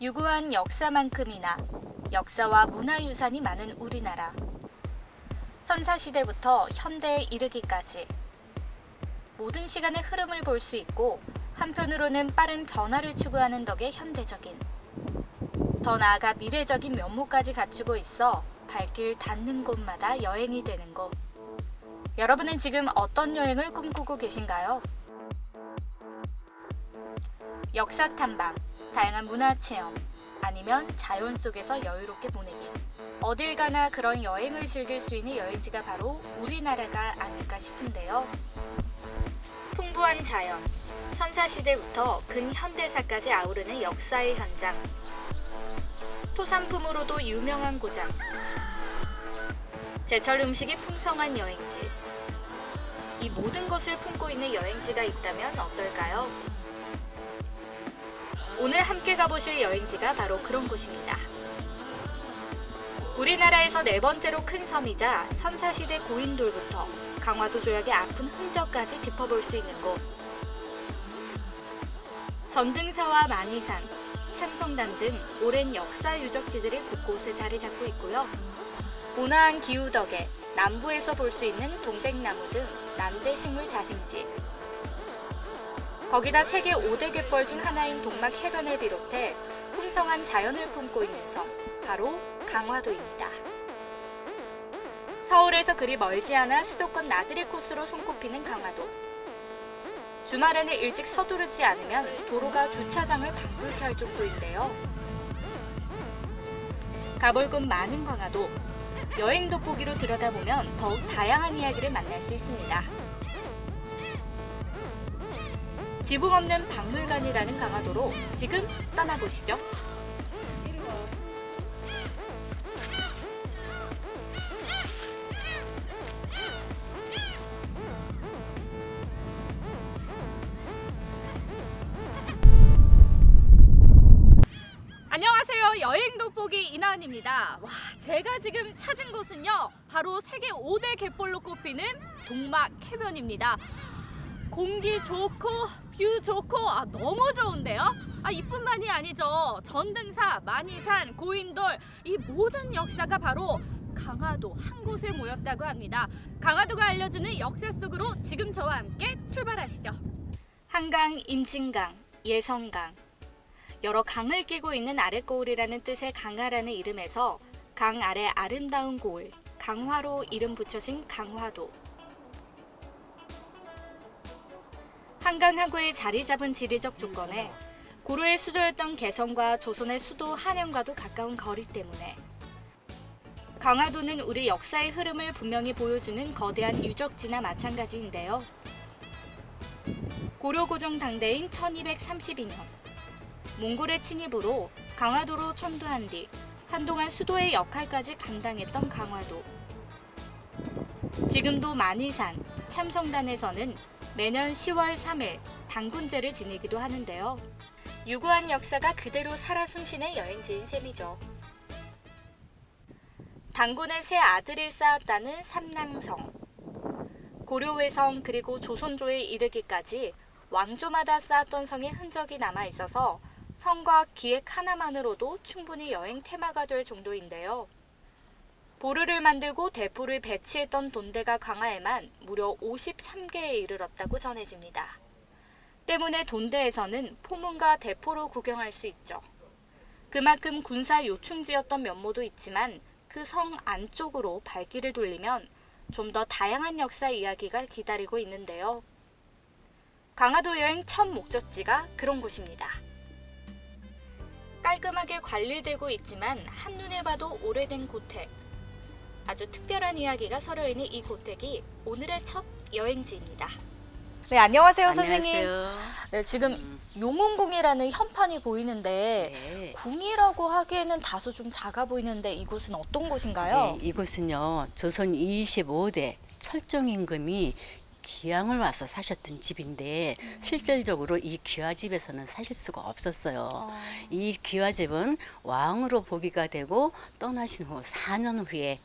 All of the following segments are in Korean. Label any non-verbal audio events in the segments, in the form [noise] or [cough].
유구한 역사만큼이나 역사와 문화유산이 많은 우리나라. 선사시대부터 현대에 이르기까지 모든 시간의 흐름을 볼 수 있고 한편으로는 빠른 변화를 추구하는 덕에 현대적인 더 나아가 미래적인 면모까지 갖추고 있어 발길 닿는 곳마다 여행이 되는 곳. 여러분은 지금 어떤 여행을 꿈꾸고 계신가요? 역사 탐방, 다양한 문화 체험, 아니면 자연 속에서 여유롭게 보내기. 어딜 가나 그런 여행을 즐길 수 있는 여행지가 바로 우리나라가 아닐까 싶은데요. 풍부한 자연, 선사시대부터 근현대사까지 아우르는 역사의 현장. 토산품으로도 유명한 고장. 제철 음식이 풍성한 여행지. 이 모든 것을 품고 있는 여행지가 있다면 어떨까요? 오늘 함께 가보실 여행지가 바로 그런 곳입니다. 우리나라에서 네 번째로 큰 섬이자 선사시대 고인돌부터 강화도 조약의 아픈 흔적까지 짚어볼 수 있는 곳. 전등사와 만이산, 참성단 등 오랜 역사 유적지들이 곳곳에 자리 잡고 있고요. 온화한 기후 덕에 남부에서 볼 수 있는 동백나무 등 난대 식물 자생지. 거기다 세계 5대 갯벌 중 하나인 동막 해변을 비롯해 풍성한 자연을 품고 있는 섬, 바로 강화도입니다. 서울에서 그리 멀지 않아 수도권 나들이 코스로 손꼽히는 강화도. 주말에는 일찍 서두르지 않으면 도로가 주차장을 방불케 할 정도인데요. 가볼 곳 많은 강화도. 여행 돋보기로 들여다보면 더욱 다양한 이야기를 만날 수 있습니다. 지붕 없는 박물관이라는 강화도로 지금 떠나보시죠. 안녕하세요. 여행 돋보기 이나은입니다. 와, 제가 지금 찾은 곳은요. 바로 세계 5대 갯벌로 꼽히는 동막 해변입니다. 공기 좋고 뷰 좋고 아 너무 좋은데요? 아 이뿐만이 아니죠. 전등사, 만이산, 고인돌 이 모든 역사가 바로 강화도 한 곳에 모였다고 합니다. 강화도가 알려주는 역사 속으로 지금 저와 함께 출발하시죠. 한강, 임진강, 예성강 여러 강을 끼고 있는 아랫고을이라는 뜻의 강하라는 이름에서 강 아래 아름다운 고을, 강화로 이름 붙여진 강화도. 한강하구에 자리 잡은 지리적 조건에 고려의 수도였던 개성과 조선의 수도 한양과도 가까운 거리 때문에 강화도는 우리 역사의 흐름을 분명히 보여주는 거대한 유적지나 마찬가지인데요. 고려 고종 당대인 1232년 몽골의 침입으로 강화도로 천도한 뒤 한동안 수도의 역할까지 감당했던 강화도. 지금도 만이산, 참성단에서는 매년 10월 3일 당군제를 지내기도 하는데요. 유구한 역사가 그대로 살아 숨쉬는 여행지인 셈이죠. 당군의 세 아들을 쌓았다는 삼낭성. 고려외성 그리고 조선조에 이르기까지 왕조마다 쌓았던 성의 흔적이 남아 있어서 성과 기획 하나만으로도 충분히 여행 테마가 될 정도인데요. 보르를 만들고 대포를 배치했던 돈대가 강화에만 무려 53개에 이르렀다고 전해집니다. 때문에 돈대에서는 포문과 대포로 구경할 수 있죠. 그만큼 군사 요충지였던 면모도 있지만 그 성 안쪽으로 발길을 돌리면 좀 더 다양한 역사 이야기가 기다리고 있는데요. 강화도 여행 첫 목적지가 그런 곳입니다. 깔끔하게 관리되고 있지만 한눈에 봐도 오래된 고택. 아주 특별한 이야기가 서려 있는 이 고택이 오늘의 첫 여행지입니다. 네, 안녕하세요, 선생님. 안녕하세요. 네, 지금 용운궁이라는 현판이 보이는데 네. 궁이라고 하기에는 다소 좀 작아 보이는데 이곳은 어떤 곳인가요? 네, 이곳은요 조선 25대 철종 임금이 기양을 와서 사셨던 집인데 실질적으로 이 기와집에서는 사실 수가 없었어요. 어, 이 기와집은 왕으로 보기가 되고 떠나신 후 4년 후에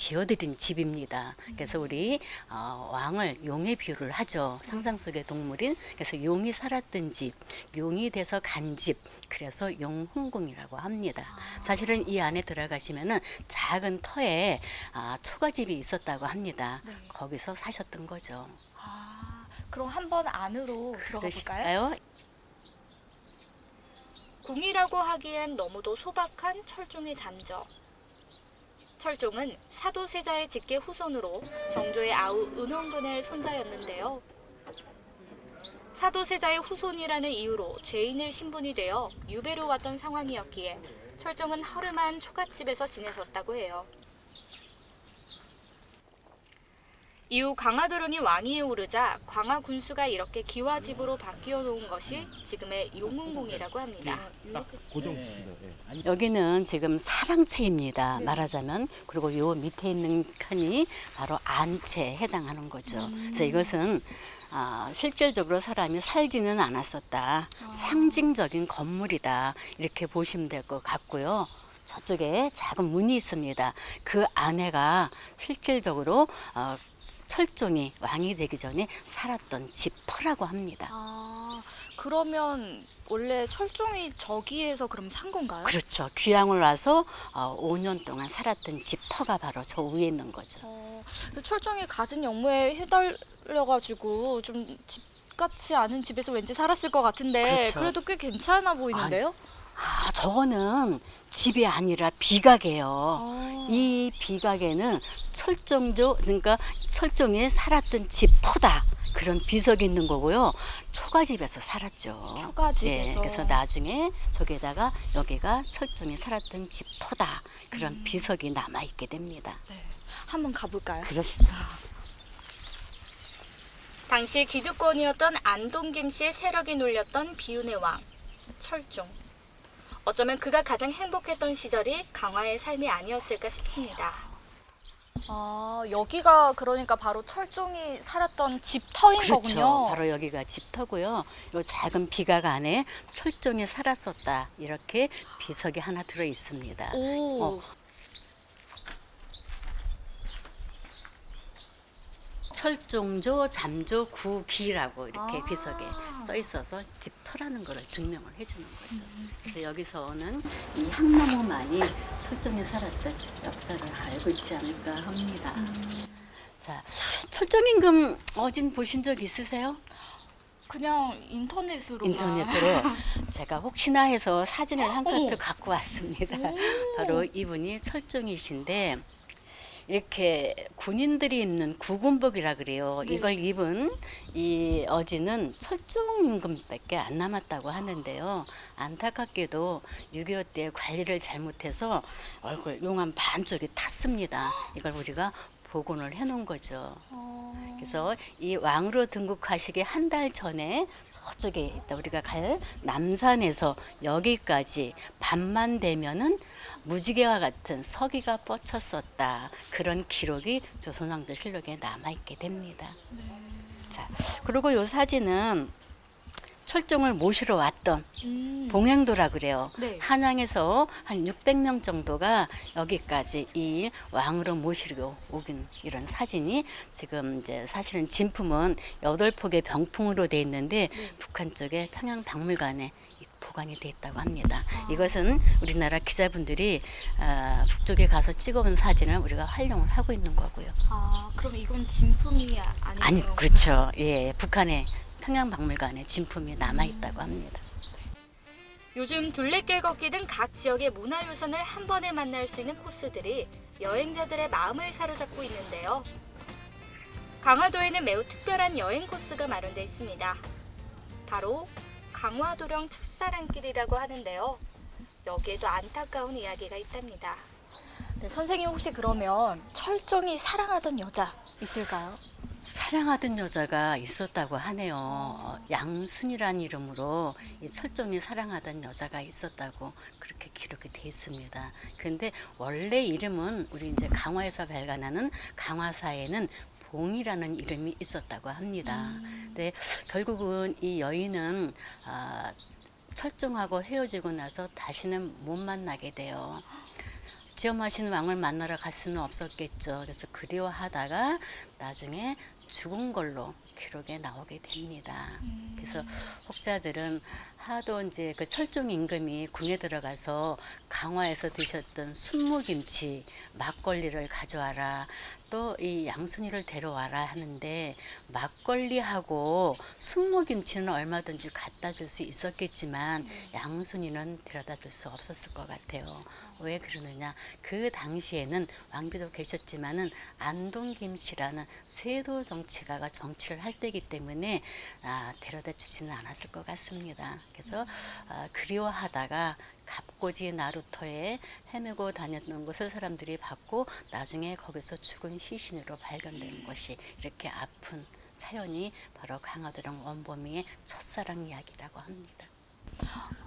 지어드린 집입니다. 그래서 우리 어, 왕을 용의 비유를 하죠. 상상 속의 동물인 그래서 용이 살았던 집, 용이 돼서 간 집. 그래서 용흥궁이라고 합니다. 사실은 이 안에 들어가시면은 작은 터에 아, 초가집이 있었다고 합니다. 네. 거기서 사셨던 거죠. 아, 그럼 한번 안으로 들어가 볼까요? 그러실까요? 궁이라고 하기엔 너무도 소박한 철종의 잠적. 철종은 사도세자의 직계 후손으로 정조의 아우 은원근의 손자였는데요. 사도세자의 후손이라는 이유로 죄인의 신분이 되어 유배로 왔던 상황이었기에 철종은 허름한 초갓집에서 지내셨다고 해요. 이후 광화도령이 왕위에 오르자 광화 군수가 이렇게 기와집으로 바뀌어 놓은 것이 지금의 용흥궁이라고 합니다. 예. 여기는 지금 사랑채입니다. 말하자면 그리고 요 밑에 있는 칸이 바로 안채에 해당하는 거죠. 그래서 이것은 아, 실질적으로 사람이 살지는 않았었다. 상징적인 건물이다. 이렇게 보시면 될 것 같고요. 저쪽에 작은 문이 있습니다. 그 안에가 실질적으로 어, 철종이 왕이 되기 전에 살았던 집터라고 합니다. 아, 그러면 원래 철종이 저기에서 그럼 산 건가요? 그렇죠. 귀향을 와서 어, 5년 동안 살았던 집터가 바로 저 위에 있는 거죠. 어, 철종이 가진 영모에 휘달려가지고 좀 집같이 않은 집에서 왠지 살았을 것 같은데 그렇죠. 그래도 꽤 괜찮아 보이는데요? 아, 저거는 집이 아니라 비각이에요. 아, 이 비각에는 철종조 그러니까 철종이 살았던 집 터다 그런 비석이 있는 거고요. 초가집에서 살았죠. 초가집에서. 예, 그래서 나중에 저기에다가 여기가 철종이 살았던 집 터다 그런 음. 비석이 남아 있게 됩니다. 네. 한번 가볼까요? 그러시죠. 당시 기득권이었던 안동 김 씨의 세력이 눌렸던 비운의 왕 철종. 어쩌면 그가 가장 행복했던 시절이 강화의 삶이 아니었을까 싶습니다. 아 여기가 그러니까 바로 철종이 살았던 집터인 그렇죠. 바로 여기가 집터고요. 요 작은 비각 안에 철종이 살았었다 이렇게 비석이 하나 들어 있습니다. 오. 어. 철종조 잠조 구기라고 이렇게 아. 비석에 써 있어서 집터라는 것을 증명을 해주는 거죠. 그래서 여기서는 이 향나무만이 철종이 살았던 역사를 알고 있지 않을까 합니다. 자, 철종임금 어진 보신 적 있으세요? 그냥 인터넷으로 인터넷으로 [laughs] 제가 혹시나 해서 사진을 한 어머. 카트 갖고 왔습니다. [laughs] 바로 이분이 철종이신데 이렇게 군인들이 입는 구군복이라 그래요. 네. 이걸 입은 이 어지는 철종 임금밖에 안 남았다고 하는데요. 안타깝게도 6.25 때 관리를 잘못해서 얼굴 용암 반쪽이 탔습니다. 이걸 우리가 복원을 해놓은 거죠. 어. 그래서 이 왕으로 등극하시기 한 달 전에 저쪽에 있다 우리가 갈 남산에서 여기까지 밤만 되면은 무지개와 같은 서기가 뻗쳤었다 그런 기록이 조선 왕조 실록에 남아 있게 됩니다. 자 그리고 이 사진은 철종을 모시러 왔던 음. 봉행도라 그래요. 네. 한양에서 한 600명 정도가 여기까지 이 왕으로 모시고 오긴 이런 사진이 지금 이제 사실은 진품은 여덟 폭의 병풍으로 돼 있는데 네. 북한 쪽에 평양 박물관에 이 보관이 돼 있다고 합니다. 아. 이것은 우리나라 기자분들이 아, 북쪽에 가서 찍어온 사진을 우리가 활용을 하고 있는 거고요. 아 그럼 이건 진품이 아니에요? 아니 그렇죠. 예, 북한의 평양 박물관에 진품이 남아 있다고 합니다. 요즘 둘레길 걷기 등 각 지역의 문화유산을 한 번에 만날 수 있는 코스들이 여행자들의 마음을 사로잡고 있는데요. 강화도에는 매우 특별한 여행 코스가 마련되어 있습니다. 바로 강화도령 첫사랑길이라고 하는데요. 여기에도 안타까운 이야기가 있답니다. 네, 선생님 혹시 그러면 철종이 사랑하던 여자 있을까요? 사랑하던 여자가 있었다고 하네요. 어, 양순이라는 이름으로 이 철종이 사랑하던 여자가 있었다고 그렇게 기록이 돼 있습니다. 그런데 원래 이름은 우리 이제 강화에서 발간하는 강화사에는 봉이라는 이름이 있었다고 합니다. 근데 결국은 이 여인은 아, 철종하고 헤어지고 나서 다시는 못 만나게 돼요. 지엄하신 왕을 만나러 갈 수는 없었겠죠. 그래서 그리워하다가 나중에 죽은 걸로 기록에 나오게 됩니다. 그래서 혹자들은 하도 이제 그 철종 임금이 궁에 들어가서 강화에서 드셨던 순무김치, 막걸리를 가져와라. 또 이 양순이를 데려와라 하는데 막걸리하고 순무김치는 얼마든지 갖다 줄 수 있었겠지만 양순이는 데려다 줄 수 없었을 것 같아요. 왜 그러느냐? 그 당시에는 왕비도 계셨지만은 안동김치라는 세도 정치가가 정치를 할 때이기 때문에 아, 데려다 주지는 않았을 것 같습니다. 그래서 아, 그리워하다가 갑고지 나루터에 헤매고 다녔던 것을 사람들이 봤고 나중에 거기서 죽은 시신으로 발견된 것이 이렇게 아픈 사연이 바로 강화도령 원범이의 첫사랑 이야기라고 합니다.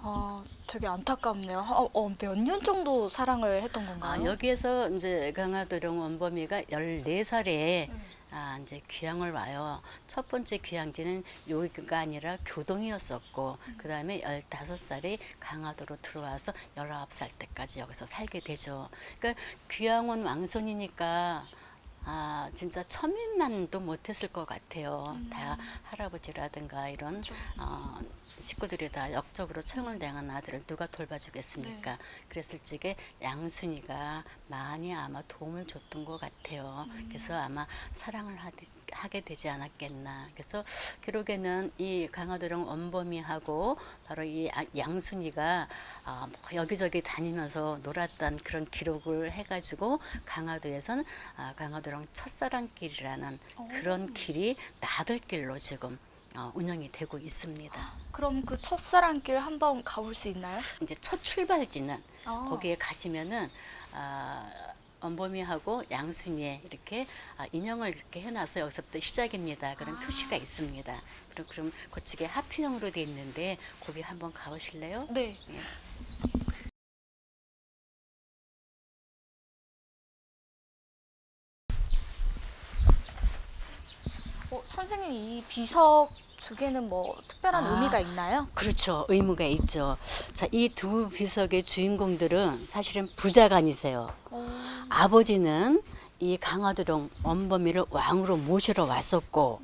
아, 되게 안타깝네요. 어, 어, 몇년 정도 사랑을 했던 아, 건가요? 여기에서 이제 강화도령 원범이가 14살에 아, 이제 귀향을 와요. 첫 번째 귀향지는 여기가 아니라 교동이었었고, 그 다음에 15살에 강화도로 들어와서 19살 때까지 여기서 살게 되죠. 그러니까 귀향 온 왕손이니까 아, 진짜 천민만도 못했을 것 같아요. 다 할아버지라든가 이런 어, 식구들이 다 역적으로 처형을 당한 아들을 누가 돌봐주겠습니까? 그랬을 적에 양순이가 많이 아마 도움을 줬던 것 같아요. 그래서 아마 사랑을 하, 하게 되지 않았겠나. 그래서 기록에는 이 강화도령 원범이하고 바로 이 아- 양순이가 아, 뭐 여기저기 다니면서 놀았던 그런 기록을 해가지고 강화도에서는 아, 강화도령 첫사랑길이라는 그런 길이 나들길로 지금 어, 운영이 되고 있습니다. 그럼 그 첫사랑길 한번 가볼 수 있나요? 이제 첫 출발지는 아. 거기에 가시면은 아, 원범이하고 양순이의 이렇게 아, 인형을 이렇게 해놔서 여기서부터 시작입니다. 그런 표시가 있습니다. 그럼 그럼 그쪽에 하트형으로 돼 있는데 거기 한번 가보실래요? 네. 예. 선생님 이 비석 주게는 뭐 특별한 아. 의미가 있나요? 그렇죠. 의무가 있죠. 자, 이 두 비석의 주인공들은 사실은 부자간이세요. 어, 아버지는 이 강화도령 원범이를 왕으로 모시러 왔었고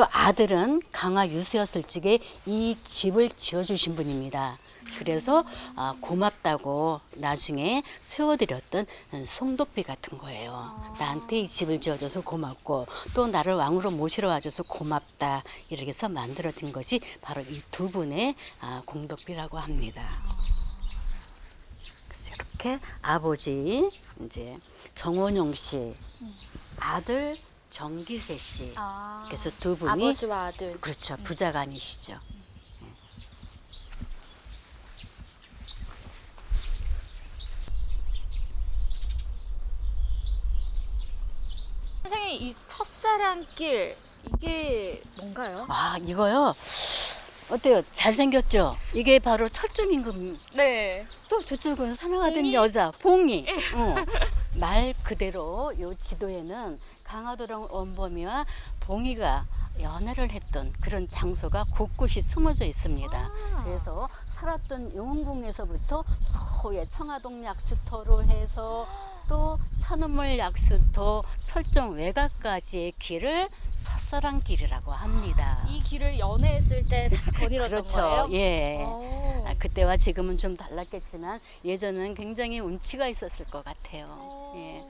또 아들은 강화 유수였을 적에 이 집을 지어주신 분입니다. 그래서 아, 고맙다고 나중에 세워드렸던 송도비 같은 거예요. 나한테 이 집을 지어줘서 고맙고 또 나를 왕으로 모시러 와줘서 고맙다 이렇게 해서 만들어진 것이 바로 이 두 분의 아, 공덕비라고 합니다. 그래서 이렇게 아버지 이제 정원용 씨, 아들 정기세 씨. 아, 그래서 두 분이 아버지와 아들. 그렇죠 부자간이시죠. 선생님 이 첫사랑길 이게 뭔가요? 아 이거요. 어때요? 잘생겼죠? 이게 바로 철중 임금 네. 또 저쪽은 사랑하던 여자 봉이 어. 말 그대로 요 지도에는 강화도령 원범이와 봉이가 연애를 했던 그런 장소가 곳곳이 숨어져 있습니다. 아. 그래서 살았던 용궁에서부터 저 위에 청화동 약수터로 해서 또 찬우물 약수터 철종 외곽까지의 길을 첫사랑 길이라고 합니다. 이 길을 연애했을 때다 [laughs] 거닐었던 그렇죠. 거예요? 예. 오. 아, 그때와 지금은 좀 달랐겠지만 예전은 굉장히 운치가 있었을 것 같아요. 어. 예.